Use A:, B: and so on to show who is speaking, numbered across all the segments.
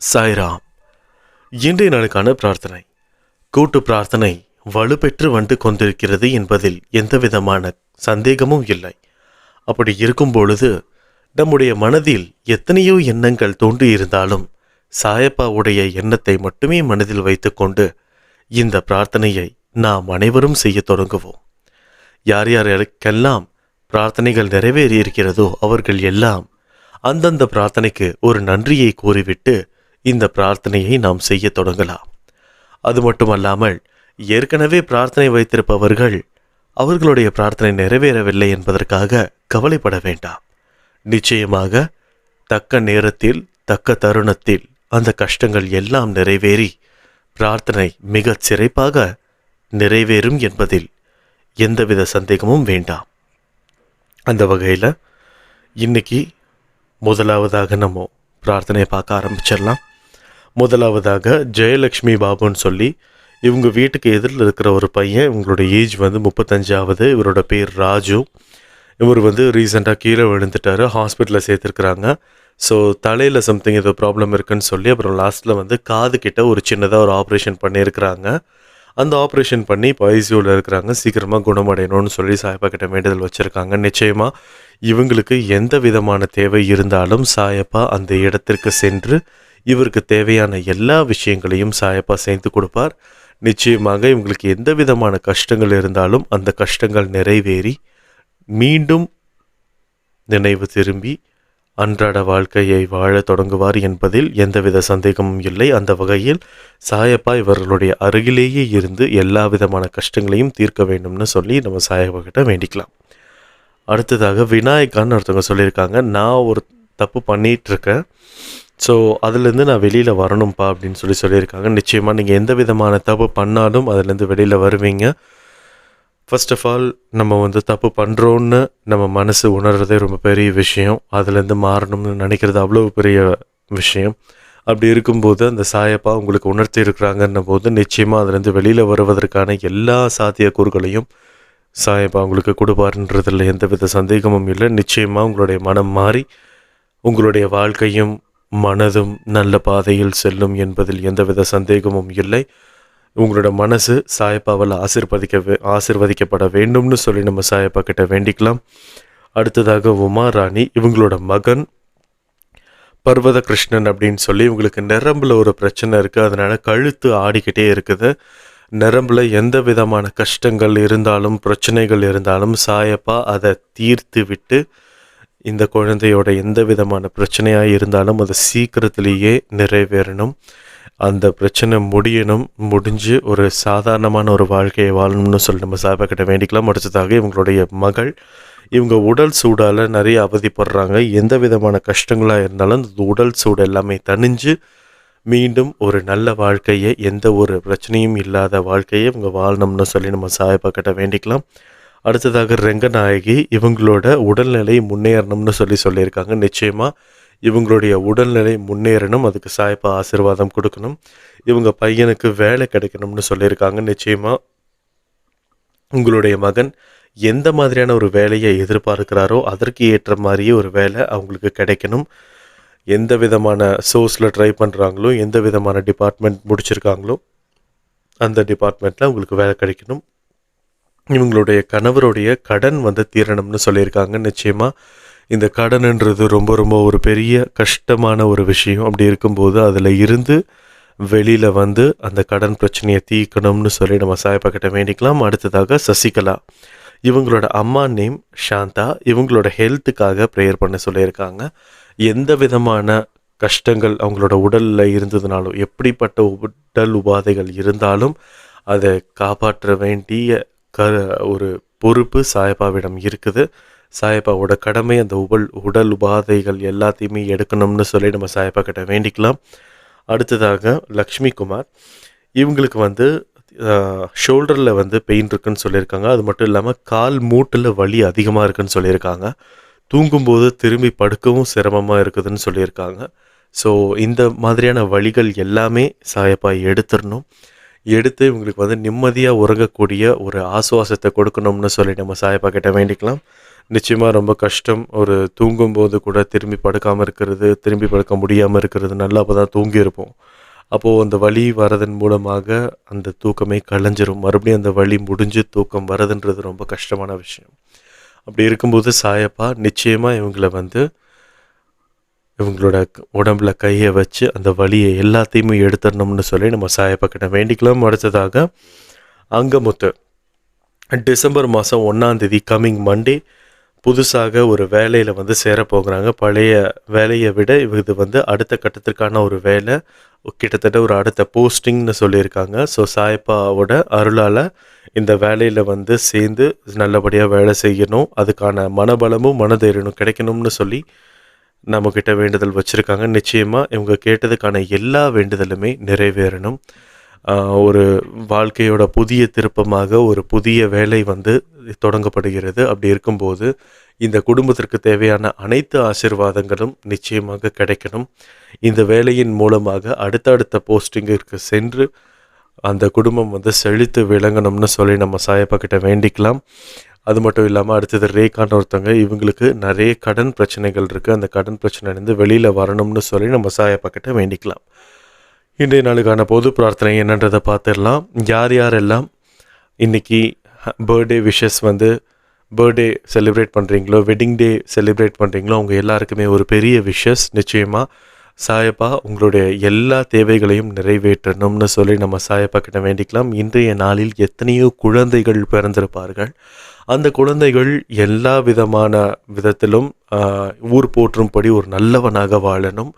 A: சாய்ராம். இன்றைய நாளுக்கான பிரார்த்தனை. கூட்டு பிரார்த்தனை வலுப்பெற்று வந்து கொண்டிருக்கிறது என்பதில் எந்தவிதமான சந்தேகமும் இல்லை. அப்படி இருக்கும் பொழுது நம்முடைய மனதில் எத்தனையோ எண்ணங்கள் தோன்றியிருந்தாலும் சாயப்பாவுடைய எண்ணத்தை மட்டுமே மனதில் வைத்துக்கொண்டு இந்த பிரார்த்தனையை நாம் அனைவரும் செய்ய தொடங்குவோம். யார் யாருக்கெல்லாம் பிரார்த்தனைகள் நிறைவேறி இருக்கிறதோ அவர்கள் எல்லாம் அந்தந்த பிரார்த்தனைக்கு ஒரு நன்றியை கூறிவிட்டு இந்த பிரார்த்தனையை நாம் செய்ய தொடங்கலாம். அது மட்டுமல்லாமல் ஏற்கனவே பிரார்த்தனை வைத்திருப்பவர்கள் அவர்களுடைய பிரார்த்தனை நிறைவேறவில்லை என்பதற்காக கவலைப்பட வேண்டாம். நிச்சயமாக தக்க நேரத்தில் தக்க தருணத்தில் அந்த கஷ்டங்கள் எல்லாம் நிறைவேறி பிரார்த்தனை மிகச் சிறைப்பாக நிறைவேறும் என்பதில் எந்தவித சந்தேகமும் வேண்டாம். அந்த வகையில் இன்னைக்கு முதலாவதாக நம்ம பிரார்த்தனையை பார்க்க ஆரம்பிச்சிடலாம். முதலாவதாக ஜெயலக்ஷ்மி பாபுன்னு சொல்லி இவங்க வீட்டுக்கு எதிரில் இருக்கிற ஒரு பையன் இவங்களோட ஏஜ் வந்து முப்பத்தஞ்சாவது இவரோட பேர் ராஜு. இவர் வந்து ரீசெண்டாக கீழே விழுந்துட்டாரு ஹாஸ்பிட்டலில் சேர்த்துருக்குறாங்க. ஸோ தலையில் சம்திங் ஏதோ ப்ராப்ளம் இருக்குன்னு சொல்லி அப்புறம் லாஸ்ட்டில் வந்து காது கிட்ட ஒரு சின்னதாக ஒரு ஆப்ரேஷன் பண்ணியிருக்கிறாங்க. அந்த ஆப்ரேஷன் பண்ணி இப்போ ஐசியூவில் இருக்கிறாங்க. சீக்கிரமாக குணமடையணும்னு சொல்லி சாயப்பா கிட்ட வேண்டுதல் வச்சுருக்காங்க. நிச்சயமாக இவங்களுக்கு எந்த விதமான தேவை இருந்தாலும் சாயப்பா அந்த இடத்திற்கு சென்று இவருக்கு தேவையான எல்லா விஷயங்களையும் சாயப்பா சேர்த்து கொடுப்பார். நிச்சயமாக இவங்களுக்கு எந்த விதமான கஷ்டங்கள் இருந்தாலும் அந்த கஷ்டங்கள் நிறைவேறி மீண்டும் நினைவு திரும்பி அன்றாட வாழ்க்கையை வாழ தொடங்குவார் என்பதில் எந்தவித சந்தேகமும் இல்லை. அந்த வகையில் சாயப்பா இவர்களுடைய அருகிலேயே இருந்து எல்லா விதமான கஷ்டங்களையும் தீர்க்க வேண்டும்னு சொல்லி நம்ம சாயப்பா கிட்ட வேண்டிக்கலாம். அடுத்ததாக விநாயகான்னு ஒருத்தவங்க சொல்லியிருக்காங்க நான் ஒரு தப்பு பண்ணிகிட்ருக்கேன் இருக்கேன் ஸோ அதுலேருந்து நான் வெளியில் வரணும்ப்பா அப்படின்னு சொல்லி சொல்லியிருக்காங்க. நிச்சயமாக நீங்கள் எந்த விதமான தப்பு பண்ணாலும் அதுலேருந்து வெளியில் வருவீங்க. ஃபர்ஸ்ட் ஆஃப் ஆல் நம்ம வந்து தப்பு பண்ணுறோன்னு நம்ம மனசு உணர்றதே ரொம்ப பெரிய விஷயம். அதுலேருந்து மாறணும்னு நினைக்கிறது அவ்வளோ பெரிய விஷயம். அப்படி இருக்கும்போது அந்த சாயப்பா உங்களுக்கு உணர்த்தி இருக்கிறாங்கன்ன போது நிச்சயமாக அதுலேருந்து வெளியில் வருவதற்கான எல்லா சாத்தியக்கூறுகளையும் சாயப்பா உங்களுக்கு கொடுப்பாருன்றதில் எந்தவித சந்தேகமும் இல்லை. நிச்சயமாக உங்களுடைய மனம் மாறி உங்களுடைய வாழ்க்கையும் மனதும் நல்ல பாதையில் செல்லும் என்பதில் எந்தவித சந்தேகமும் இல்லை. உங்களோட மனசு சாயப்பாவால் ஆசிர்வதிக்க வே- ஆசிர்வதிக்கப்பட வேண்டும்னு சொல்லி நம்ம சாயப்பா கிட்ட வேண்டிக்கலாம். அடுத்ததாக உமா ராணி இவங்களோட மகன் பர்வத கிருஷ்ணன் அப்படின்னு சொல்லி இவங்களுக்கு நிரம்பில் ஒரு பிரச்சனை இருக்குது அதனால் கழுத்து ஆடிக்கிட்டே இருக்குது. நரம்பில் எந்த விதமான கஷ்டங்கள் இருந்தாலும் பிரச்சனைகள் இருந்தாலும் சாயப்பா அதை தீர்த்து விட்டு இந்த குழந்தையோட எந்த விதமான பிரச்சனையாக இருந்தாலும் அது சீக்கிரத்திலேயே நிறைவேறணும். அந்த பிரச்சனை முடியணும் முடிஞ்சு ஒரு சாதாரணமான ஒரு வாழ்க்கையை வாழணும்னு சொல்லி நம்ம சாயப்பா கிட்ட வேண்டிக்கலாம். அடுத்ததாக இவங்களுடைய மகள் இவங்க உடல் சூடால் நிறைய அவதிப்படுறாங்க. எந்த விதமான கஷ்டங்களாக இருந்தாலும் அந்த உடல் சூடு எல்லாமே தணிஞ்சு மீண்டும் ஒரு நல்ல வாழ்க்கையை எந்த ஒரு பிரச்சனையும் இல்லாத வாழ்க்கையை இவங்க வாழணும்னு சொல்லி நம்ம சாயப்பா கிட்ட வேண்டிக்கலாம். அடுத்ததாக ரெங்கநாயகி இவங்களோட உடல்நிலை முன்னேறணும்னு சொல்லி சொல்லியிருக்காங்க. நிச்சயமாக இவங்களுடைய உடல்நிலை முன்னேறணும் அதுக்கு சாய்ப்பா ஆசீர்வாதம் கொடுக்கணும். இவங்க பையனுக்கு வேலை கிடைக்கணும்னு சொல்லியிருக்காங்க நிச்சயமாக உங்களுடைய மகன் எந்த மாதிரியான ஒரு வேலையை எதிர்பார்க்கிறாரோ அதற்கு ஏற்ற மாதிரியே ஒரு வேலை அவங்களுக்கு கிடைக்கணும். எந்த விதமான சோர்ஸில் ட்ரை பண்ணுறாங்களோ எந்த விதமான டிபார்ட்மெண்ட் முடிச்சிருக்காங்களோ அந்த டிபார்ட்மெண்ட்டில் உங்களுக்கு வேலை கிடைக்கணும். இவங்களுடைய கணவருடைய கடன் வந்து தீரணும்னு சொல்லியிருக்காங்க நிச்சயமாக இந்த கடனுன்றது ரொம்ப ரொம்ப ஒரு பெரிய கஷ்டமான ஒரு விஷயம். அப்படி இருக்கும்போது அதில் இருந்து வெளியில் வந்து அந்த கடன் பிரச்சனையை தீர்க்கணும்னு சொல்லி நம்ம சாயப்பா கிட்ட வேண்டிக்கலாம். அடுத்ததாக சசிகலா. இவங்களோட அம்மா நேம் சாந்தா. இவங்களோட ஹெல்த்துக்காக ப்ரேயர் பண்ண சொல்லியிருக்காங்க. எந்த விதமான கஷ்டங்கள் அவங்களோட உடலில் இருந்ததுனாலும் எப்படிப்பட்ட உடல் உபாதைகள் இருந்தாலும் அதை காப்பாற்ற வேண்டிய க ஒரு பொறுப்பு சாயப்பாவிடம் இருக்குது. சாயப்பாவோட கடமை அந்த உடல் உடல் உபாதைகள் எல்லாத்தையுமே எடுக்கணும்னு சொல்லி நம்ம சாயப்பா கிட்ட வேண்டிக்கலாம். அடுத்ததாக லக்ஷ்மி குமார் இவங்களுக்கு வந்து ஷோல்டரில் வந்து பெயின் இருக்குன்னு சொல்லியிருக்காங்க. அது மட்டும் இல்லாமல் கால் மூட்டில் வலி அதிகமாக இருக்குன்னு சொல்லியிருக்காங்க. தூங்கும்போது திரும்பி படுக்கவும் சிரமமாக இருக்குதுன்னு சொல்லியிருக்காங்க. ஸோ இந்த மாதிரியான வழிகள் எல்லாமே சாயப்பா எடுத்துடணும். எடுத்து இவங்களுக்கு வந்து நிம்மதியாக உறங்கக்கூடிய ஒரு ஆசுவாசத்தை கொடுக்கணும்னு சொல்லி நம்ம சாயப்பா கிட்ட வேண்டிக்கலாம். நிச்சயமாக ரொம்ப கஷ்டம். ஒரு தூங்கும்போது கூட திரும்பி படுக்காமல் இருக்கிறது திரும்பி படுக்க முடியாமல் இருக்கிறது நல்லா அப்போ தான் தூங்கியிருப்போம் அப்போது அந்த வலி வரதன் மூலமாக அந்த தூக்கமே களைஞ்சிரும் மறுபடியும் அந்த வலி முடிஞ்சு தூக்கம் வரதுன்றது ரொம்ப கஷ்டமான விஷயம். அப்படி இருக்கும்போது சாயப்பா நிச்சயமாக இவங்களை வந்து இவங்களோட உடம்புல கையை வச்சு அந்த வலியை எல்லாத்தையுமே எடுத்துடணும்னு சொல்லி நம்ம சாயப்பா கிட்ட வேண்டிக்கலாம். அடுத்ததாக அங்கமுத்து டிசம்பர் மாதம் ஒன்றாந்தேதி கம்மிங் மண்டே புதுசாக ஒரு வேலையில் வந்து சேர போகிறாங்க. பழைய வேலையை விட இது வந்து அடுத்த கட்டத்திற்கான ஒரு வேலை. கிட்டத்தட்ட ஒரு அடுத்த போஸ்டிங்னு சொல்லியிருக்காங்க. ஸோ சாய்ப்பாவோட அருளால் இந்த வேலையில் வந்து சேர்ந்து நல்லபடியாக வேலை செய்யணும். அதுக்கான மனபலமும் மனதைரியனும் கிடைக்கணும்னு சொல்லி நம்மக்கிட்ட வேண்டுதல் வச்சுருக்காங்க. நிச்சயமாக இவங்க கேட்டதுக்கான எல்லா வேண்டுதலுமே நிறைவேறணும். ஒரு வாழ்க்கையோட புதிய திருப்பமாக ஒரு புதிய வேலை வந்து தொடங்கப்படுகிறது. அப்படி இருக்கும்போது இந்த குடும்பத்திற்கு தேவையான அனைத்து ஆசிர்வாதங்களும் நிச்சயமாக கிடைக்கணும். இந்த வேலையின் மூலமாக அடுத்தடுத்த போஸ்டிங்கிற்கு சென்று அந்த குடும்பம் வந்து செழித்து விளங்கணும்னு சொல்லி நம்ம சாயப்பா கிட்ட வேண்டிக்கலாம். அது மட்டும் இல்லாமல் அடுத்தது ரேகான்னு ஒருத்தவங்க இவங்களுக்கு நிறைய கடன் பிரச்சனைகள் இருக்குது அந்த கடன் பிரச்சனைலேருந்து வெளியில் வரணும்னு சொல்லி நம்ம சாயப்பா கிட்ட வேண்டிக்கலாம். இன்றைய நாளுக்கான பொது பிரார்த்தனை என்னன்றதை பார்த்துடலாம். யார் யாரெல்லாம் இன்றைக்கி பர்த்டே விஷஸ் வந்து பர்த்டே செலிப்ரேட் பண்ணுறீங்களோ வெட்டிங் டே செலிப்ரேட் பண்ணுறீங்களோ அவங்க எல்லாருக்குமே ஒரு பெரிய விஷஸ் நிச்சயமாக சாயப்பா உங்களுடைய எல்லா தேவைகளையும் நிறைவேற்றணும்னு சொல்லி நம்ம சாயப்பா கிட்ட வேண்டிக்கலாம். இன்றைய நாளில் எத்தனையோ குழந்தைகள் பிறந்திருப்பார்கள். அந்த குழந்தைகள் எல்லா விதமான விதத்திலும் ஊர் போற்றும்படி ஒரு நல்லவனாக வாழணும்.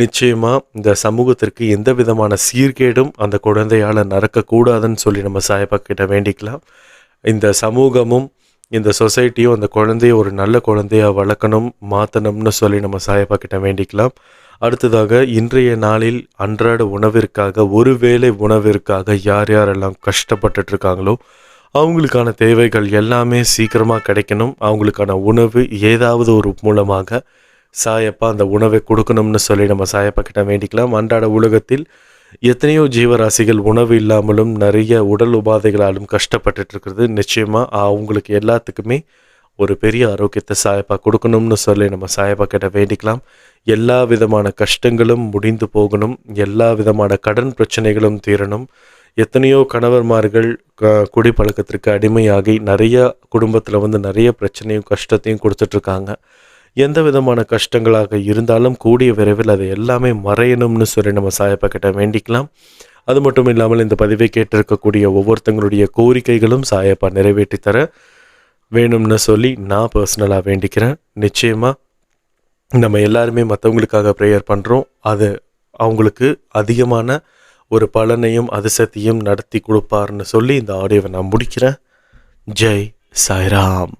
A: நிச்சயமாக இந்த சமூகத்திற்கு எந்த விதமான சீர்கேடும் அந்த குழந்தையால் நடக்கக்கூடாதுன்னு சொல்லி நம்ம சாயப்பா கிட்ட வேண்டிக்கலாம். இந்த சமூகமும் இந்த சொசைட்டியும் அந்த குழந்தைய ஒரு நல்ல குழந்தையாக வளர்க்கணும் மாற்றணும்னு சொல்லி நம்ம சாயப்பா கிட்ட வேண்டிக்கலாம். அடுத்ததாக இன்றைய நாளில் அன்றாட உணவிற்காக ஒருவேளை உணவிற்காக யார் யாரெல்லாம் கஷ்டப்பட்டுட்டு இருக்காங்களோ அவங்களுக்கான தேவைகள் எல்லாமே சீக்கிரமாக கிடைக்கணும். அவங்களுக்கான உணவு ஏதாவது ஒரு மூலமாக சாயப்பா அந்த உணவை கொடுக்கணும்னு சொல்லி நம்ம சாயப்பா கிட்ட வேண்டிக்கலாம். அன்றாட உலகத்தில் எத்தனையோ ஜீவராசிகள் உணவு இல்லாமலும் நிறைய உடல் உபாதைகளாலும் கஷ்டப்பட்டுட்டு இருக்கிறது நிச்சயமாக அவங்களுக்கு எல்லாத்துக்குமே ஒரு பெரிய ஆரோக்கியத்தை சாயப்பா கொடுக்கணும்னு சொல்லி நம்ம சாயப்பா கிட்ட வேண்டிக்கலாம். எல்லா விதமான கஷ்டங்களும் முடிந்து போகணும். எல்லா விதமான கடன் பிரச்சனைகளும் தீரணும். எத்தனையோ கணவர்மார்கள் குடிப்பழக்கத்திற்கு அடிமையாகி நிறைய குடும்பத்தில் வந்து நிறைய பிரச்சனையும் கஷ்டத்தையும் கொடுத்துட்ருக்காங்க எந்த விதமான கஷ்டங்களாக இருந்தாலும் கூடிய விரைவில் அது எல்லாமே மறையணும்னு சொல்லி நம்ம சாயப்பா கிட்ட வேண்டிக்கலாம். அது மட்டும் இல்லாமல் இந்த பதிவை கேட்டிருக்கக்கூடிய ஒவ்வொருத்தங்களுடைய கோரிக்கைகளும் சாயப்பா நிறைவேற்றி தர வேணும்னு சொல்லி நான் பர்சனலாக வேண்டிக்கிறேன். நிச்சயமாக நம்ம எல்லாருமே மற்றவங்களுக்காக ப்ரேயர் பண்ணுறோம் அது அவங்களுக்கு அதிகமான ஒரு பலனையும் அதிசயத்தையும் நடத்தி கொடுப்பாருன்னு சொல்லி இந்த ஆடியோவை நான் முடிக்கிறேன். ஜெய் சாய்ராம்.